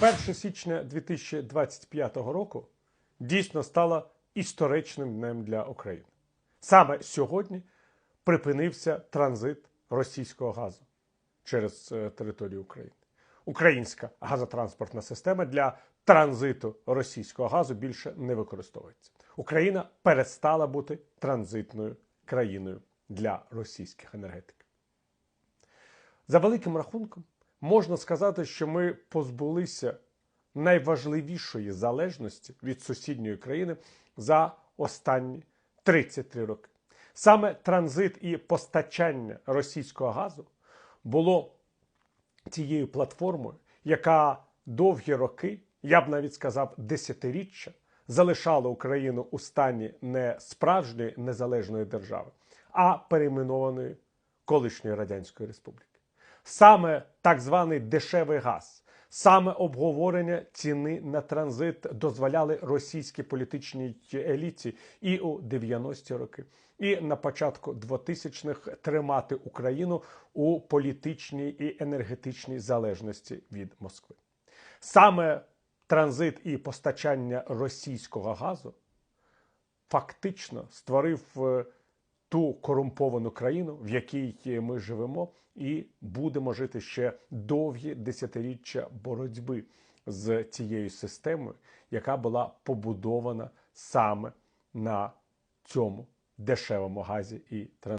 1 січня 2025 року дійсно стало історичним днем для України. Саме сьогодні припинився транзит російського газу через е, територію України. Українська газотранспортна система для транзиту російського газу більше не використовується. Україна перестала бути транзитною країною для російських енергетиків. За великим рахунком, можна сказати, що ми позбулися найважливішої залежності від сусідньої країни за останні 33 роки. Саме транзит і постачання російського газу було тією платформою, яка довгі роки, я б навіть сказав, десятиріччя, залишала Україну у стані не справжньої незалежної держави, а перейменованої колишньої Радянської Республіки. Саме так званий дешевий газ, саме обговорення ціни на транзит дозволяли російській політичній еліті і у 90-ті роки, і на початку 2000-х тримати Україну у політичній і енергетичній залежності від Москви. Саме транзит і постачання російського газу фактично створив е, ту корумповану країну, в якій ми живемо, і будемо жити ще довгі десятиріччя боротьби з цією системою, яка була побудована саме на цьому дешевому газі і транзиті.